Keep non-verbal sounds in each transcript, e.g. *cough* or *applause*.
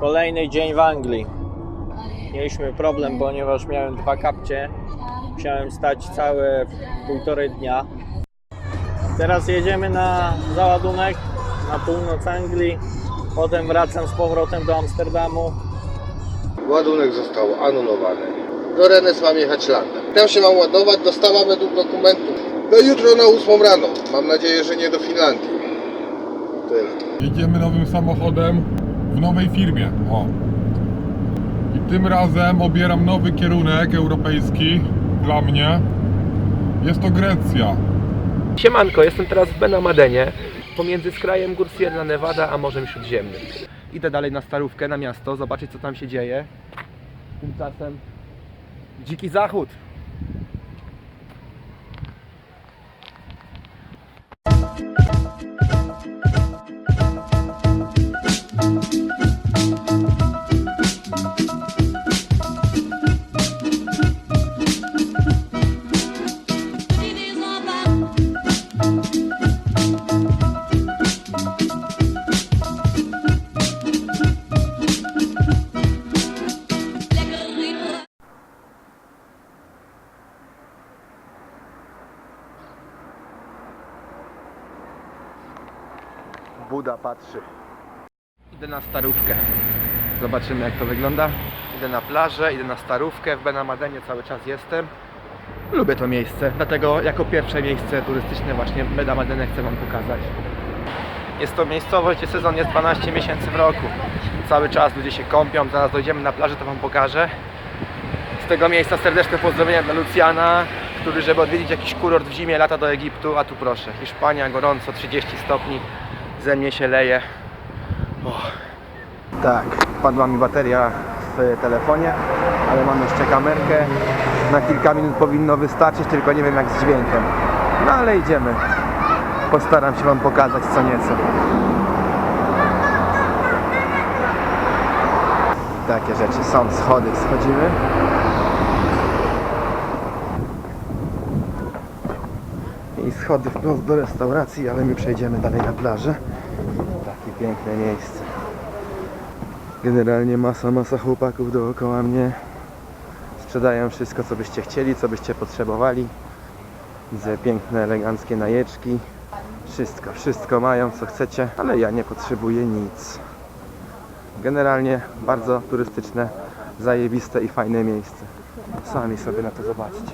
Kolejny dzień w Anglii. Mieliśmy problem, ponieważ miałem dwa kapcie. Musiałem stać całe półtorej dnia. Teraz jedziemy na załadunek na północ Anglii. Potem wracam z powrotem do Amsterdamu. Ładunek został anulowany. Do Rennes mam jechać landem. Tam się mam ładować, dostawa według dokumentów. No jutro na 8 rano. Mam nadzieję, że nie do Finlandii. Tyle. Jedziemy nowym samochodem w nowej firmie. O. I tym razem obieram nowy kierunek europejski dla mnie. Jest to Grecja. Siemanko, jestem teraz w Benamadenie, pomiędzy skrajem gór Sierra Nevada a Morzem Śródziemnym. Idę dalej na Starówkę, na miasto, zobaczyć co tam się dzieje. Tymczasem dziki zachód. Buda patrzy. Idę na Starówkę. Zobaczymy jak to wygląda. Idę na plażę, idę na Starówkę, w Benamadenie cały czas jestem. Lubię to miejsce, dlatego jako pierwsze miejsce turystyczne właśnie Benamadenę chcę Wam pokazać. Jest to miejscowość, gdzie sezon jest 12 miesięcy w roku. Cały czas ludzie się kąpią, zaraz dojdziemy na plażę, to Wam pokażę. Z tego miejsca serdeczne pozdrowienia dla Lucjana, który żeby odwiedzić jakiś kurort w zimie lata do Egiptu, a tu proszę, Hiszpania, gorąco, 30 stopni, ze mnie się leje. Tak, padła mi bateria w telefonie, ale mam jeszcze kamerkę. Na kilka minut powinno wystarczyć, tylko nie wiem jak z dźwiękiem. No ale idziemy. Postaram się Wam pokazać co nieco. Takie rzeczy są, schody, schodzimy. I schody wprost do restauracji, ale my przejdziemy dalej na plażę. Piękne miejsce. Generalnie masa, masa chłopaków dookoła mnie. Sprzedają wszystko, co byście chcieli, co byście potrzebowali. Widzę piękne, eleganckie najeczki. Wszystko, wszystko mają, co chcecie, ale ja nie potrzebuję nic. Generalnie bardzo turystyczne, zajebiste i fajne miejsce. Sami sobie na to zobaczcie.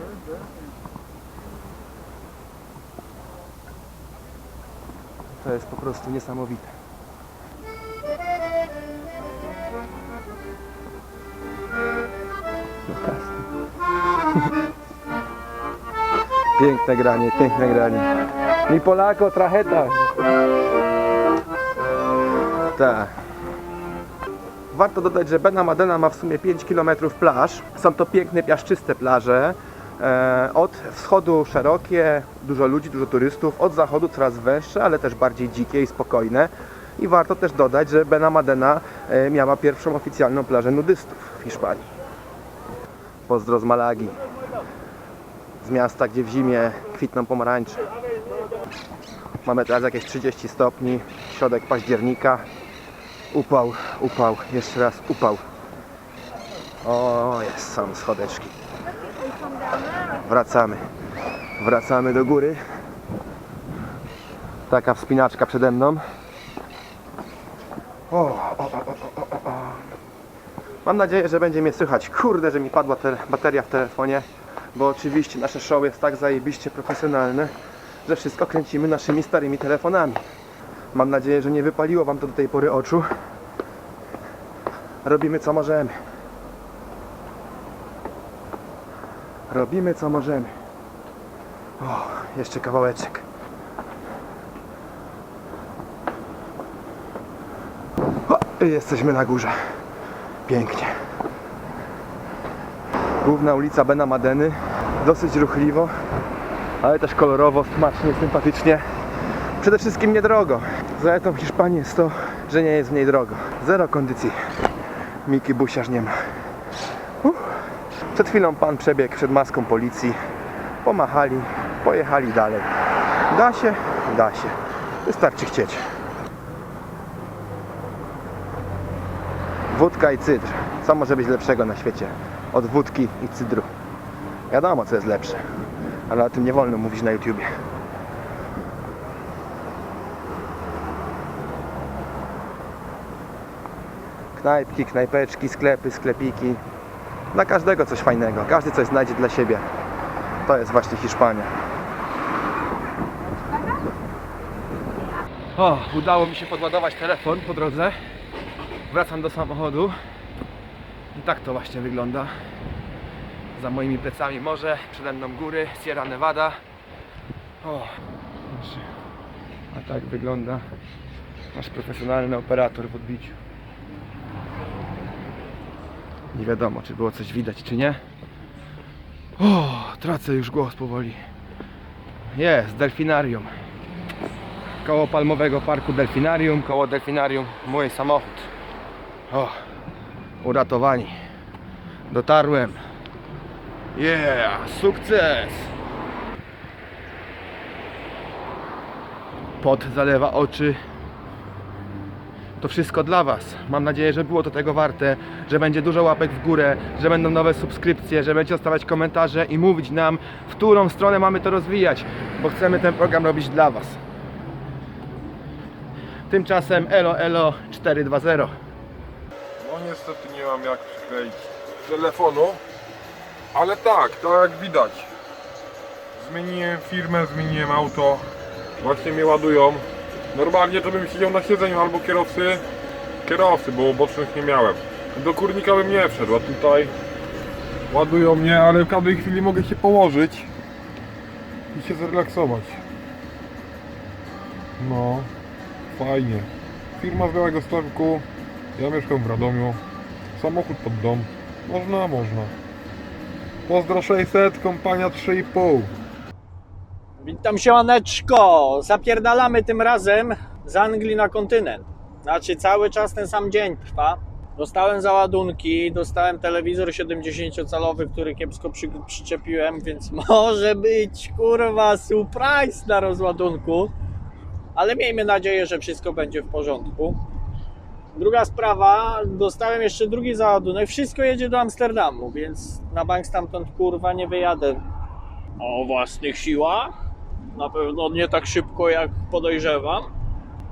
To jest po prostu niesamowite. *laughs* Piękne granie, piękne granie. Mi Polako, tracheta. Tak. Warto dodać, że Benamadena ma w sumie 5 km plaż. Są to piękne, piaszczyste plaże. E, Od wschodu szerokie, dużo ludzi, dużo turystów. Od zachodu coraz węższe, ale też bardziej dzikie i spokojne. I warto też dodać, że Benamadena e, miała pierwszą oficjalną plażę nudystów w Hiszpanii. Pozdro z Malagi. Z miasta, gdzie w zimie kwitną pomarańcze. Mamy teraz jakieś 30 stopni, środek października. Upał, upał, jeszcze raz upał. O, jest, są schodeczki. Wracamy. Wracamy do góry. Taka wspinaczka przede mną. O, o, o. Mam nadzieję, że będzie mnie słychać. Kurde, że mi padła te bateria w telefonie, bo oczywiście nasze show jest tak zajebiście profesjonalne, że wszystko kręcimy naszymi starymi telefonami. Mam nadzieję, że nie wypaliło Wam to do tej pory oczu. Robimy co możemy. Robimy co możemy. O, jeszcze kawałeczek. O, jesteśmy na górze. Pięknie. Główna ulica Benamadeny. Dosyć ruchliwo, ale też kolorowo, smacznie, sympatycznie. Przede wszystkim niedrogo. Zaletą Hiszpanii jest to, że nie jest w niej drogo. Zero kondycji. Miki Busiarz nie ma. Uff. Przed chwilą pan przebiegł przed maską policji. Pomachali, pojechali dalej. Da się? Da się. Wystarczy chcieć. Wódka i cydr. Co może być lepszego na świecie od wódki i cydru? Wiadomo, co jest lepsze, ale o tym nie wolno mówić na YouTubie. Knajpki, knajpeczki, sklepy, sklepiki. Dla każdego coś fajnego. Każdy coś znajdzie dla siebie. To jest właśnie Hiszpania. O, udało mi się podładować telefon po drodze. Wracam do samochodu. I tak to właśnie wygląda. Za moimi plecami morze, przede mną góry, Sierra Nevada. O, a tak wygląda nasz profesjonalny operator w odbiciu. Nie wiadomo, czy było coś widać, czy nie. O, tracę już głos powoli. Jest, delfinarium. Koło Palmowego Parku Delfinarium, koło Delfinarium mój samochód. O, uratowani. Dotarłem. Yeah, sukces! Pot zalewa oczy. To wszystko dla Was. Mam nadzieję, że było to tego warte, że będzie dużo łapek w górę, że będą nowe subskrypcje, że będziecie zostawiać komentarze i mówić nam, w którą stronę mamy to rozwijać, bo chcemy ten program robić dla Was. Tymczasem elo elo 420. No niestety nie mam jak przykleić telefonu, ale tak, to jak widać. Zmieniłem firmę, zmieniłem auto, właśnie mnie ładują. Normalnie to bym siedział na siedzeniu albo kierowcy, kierowcy, bo bocznych nie miałem. Do kurnika bym nie wszedł, a tutaj ładują mnie, ale w każdej chwili mogę się położyć i się zrelaksować. No, fajnie. Firma z Białego Stoku, ja mieszkam w Radomiu. Samochód pod dom. Można, można. Pozdro 600, kompania 3,5. Witam siemaneczko! Zapierdalamy tym razem z Anglii na kontynent. Znaczy cały czas ten sam dzień trwa. Dostałem załadunki, dostałem telewizor 70-calowy, który kiepsko przy, przyczepiłem, więc *laughs* może być kurwa surprise na rozładunku. Ale miejmy nadzieję, że wszystko będzie w porządku. Druga sprawa, dostałem jeszcze drugi załadunek. Wszystko jedzie do Amsterdamu, więc na bank stamtąd kurwa nie wyjadę o własnych siłach. Na pewno nie tak szybko jak podejrzewam.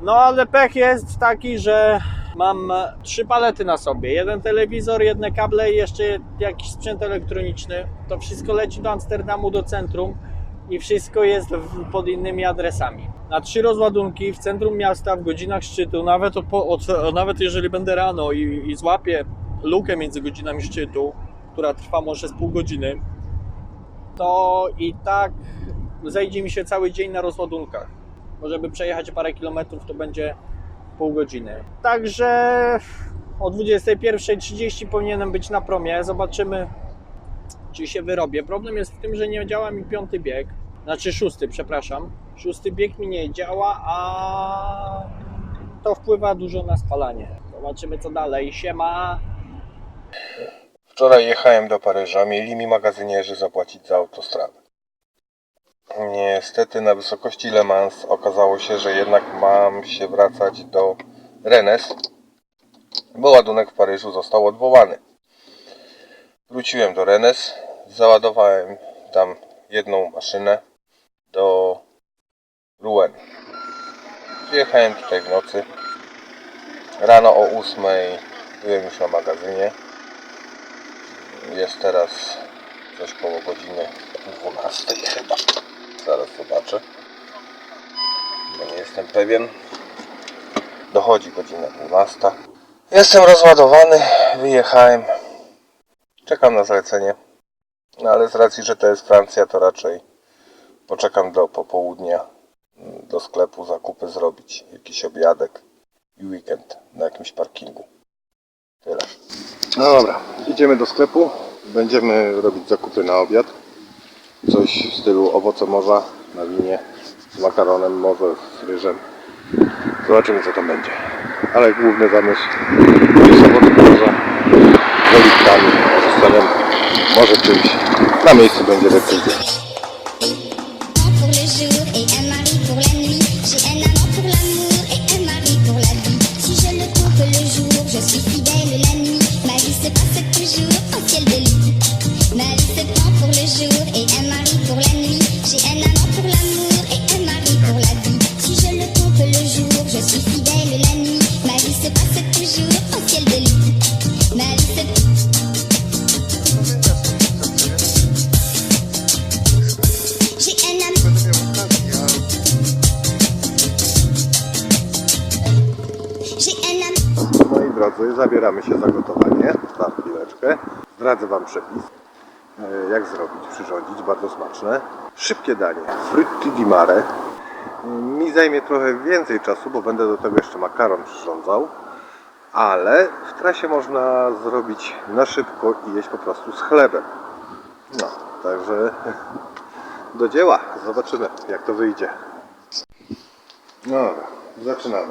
No ale pech jest taki, że mam trzy palety na sobie. Jeden telewizor, jedne kable i jeszcze jakiś sprzęt elektroniczny. To wszystko leci do Amsterdamu, do centrum i wszystko jest pod innymi adresami. Na trzy rozładunki w centrum miasta w godzinach szczytu, nawet, o, o, nawet jeżeli będę rano i, i złapię lukę między godzinami szczytu, która trwa może z pół godziny, to i tak zejdzie mi się cały dzień na rozładunkach. Bo żeby przejechać parę kilometrów, to będzie pół godziny. Także o 21.30 powinienem być na promie. Zobaczymy, czy się wyrobię. Problem jest w tym, że nie działa mi piąty bieg. Znaczy szósty, przepraszam. Szósty bieg mi nie działa, a to wpływa dużo na spalanie. Zobaczymy co dalej. Siema! Wczoraj jechałem do Paryża, mieli mi magazynierzy zapłacić za autostradę. Niestety na wysokości Le Mans okazało się, że jednak mam się wracać do Rennes, bo ładunek w Paryżu został odwołany. Wróciłem do Rennes, załadowałem tam jedną maszynę do Rouen. Przyjechałem tutaj w nocy. Rano o 8 byłem już na magazynie. Jest teraz coś koło godziny 12 chyba. Zaraz zobaczę. Bo nie jestem pewien. Dochodzi godzina 12. Jestem rozładowany, wyjechałem. Czekam na zlecenie. No ale z racji, że to jest Francja, to raczej poczekam do popołudnia mm, do sklepu zakupy zrobić. Jakiś obiadek i weekend na jakimś parkingu. Tyle. No dobra, idziemy do sklepu. Będziemy robić zakupy na obiad. Coś w stylu owoce morza na winie z makaronem, może z ryżem. Zobaczymy co tam będzie. Ale główny zamysł jest owoce morza z oliwkami, z solem, może czymś. Na miejscu będzie decyzja. Zabieramy się za gotowanie. Za chwileczkę. Zdradzę Wam przepis. e, Jak zrobić, przyrządzić. Bardzo smaczne. Szybkie danie. Fritti di mare. Mi zajmie trochę więcej czasu, bo będę do tego jeszcze makaron przyrządzał. Ale w trasie można zrobić na szybko i jeść po prostu z chlebem. No, także *laughs* do dzieła. Zobaczymy, jak to wyjdzie. No dobra, zaczynamy.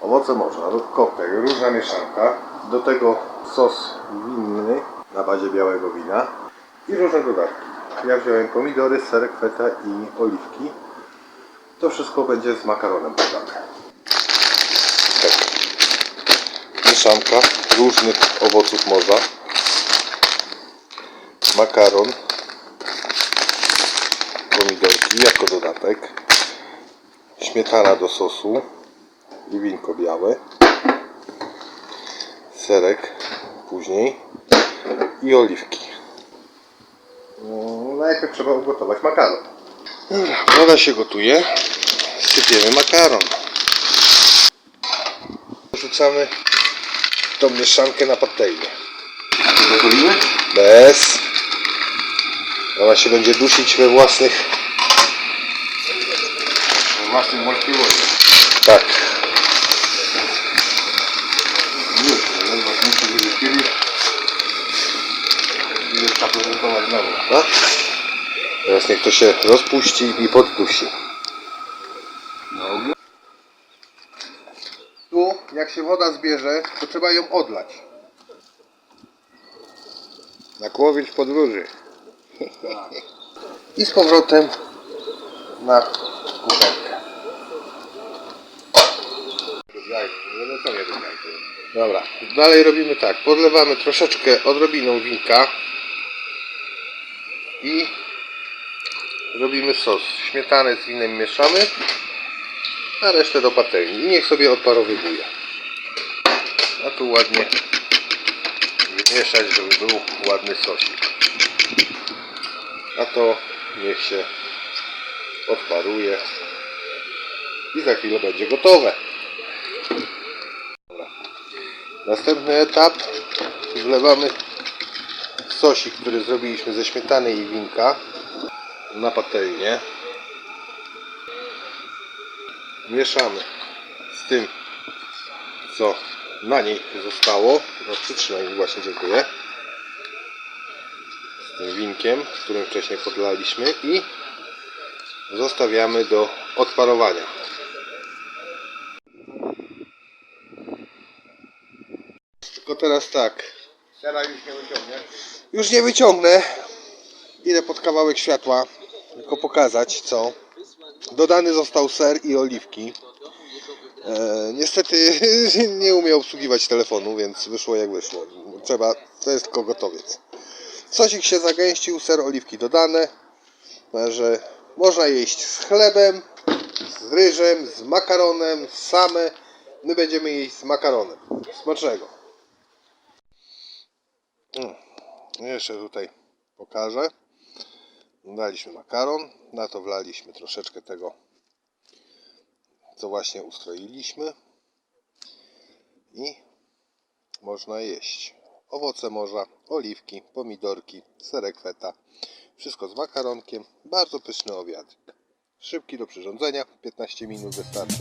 Owoce morza, koktajl, różna mieszanka. Do tego sos winny na bazie białego wina i różne dodatki. Ja wziąłem pomidory, serek, feta i oliwki. To wszystko będzie z makaronem podane. Tak. Mieszanka różnych owoców morza. Makaron. Pomidorki jako dodatek. Śmietana do sosu i winko białe, serek później i oliwki. No, Najpierw trzeba ugotować makaron. Dobra, woda się gotuje, sypiemy makaron. Wrzucamy tą mieszankę na patelnię. Gotowimy? Bez. Ona się będzie dusić we własnych Własnych możliwości. tak, Już, ale was muszę wylepić. I zaprezentować znowu. No. Teraz niech to się rozpuści i poddusi. Tu, jak się woda zbierze, to trzeba ją odlać. Na kłowiec podróży. I z powrotem na kuchenkę. Dobra, dalej robimy tak. Podlewamy troszeczkę odrobiną winka i robimy sos. Śmietanę z winem mieszamy, a resztę do patelni. I niech sobie odparowywuje. A tu ładnie wymieszać, żeby był ładny sosik. A to niech się odparuje i za chwilę będzie gotowe. Następny etap wlewamy sosik, który zrobiliśmy ze śmietany i winka na patelnię. Mieszamy z tym, co na niej zostało. No, przytrzymaj mi właśnie, dziękuję z tym winkiem, którym wcześniej podlaliśmy i zostawiamy do odparowania. Tylko teraz tak. Teraz już nie wyciągnie. Już nie wyciągnę. Idę pod kawałek światła. Tylko pokazać co. Dodany został ser i oliwki. E, niestety *laughs* nie umiem obsługiwać telefonu, więc wyszło jak wyszło. Trzeba, to jest tylko gotowiec. Sosik się zagęścił, ser, oliwki dodane. Także można jeść z chlebem, z ryżem, z makaronem, same. My będziemy jeść z makaronem. Smacznego. Mm. Jeszcze tutaj pokażę. Daliśmy makaron, na to wlaliśmy troszeczkę tego, co właśnie ustroiliśmy. I można jeść. Owoce morza, oliwki, pomidorki, serek feta. Wszystko z makaronkiem. Bardzo pyszny obiad. Szybki do przyrządzenia, 15 minut wystarczy.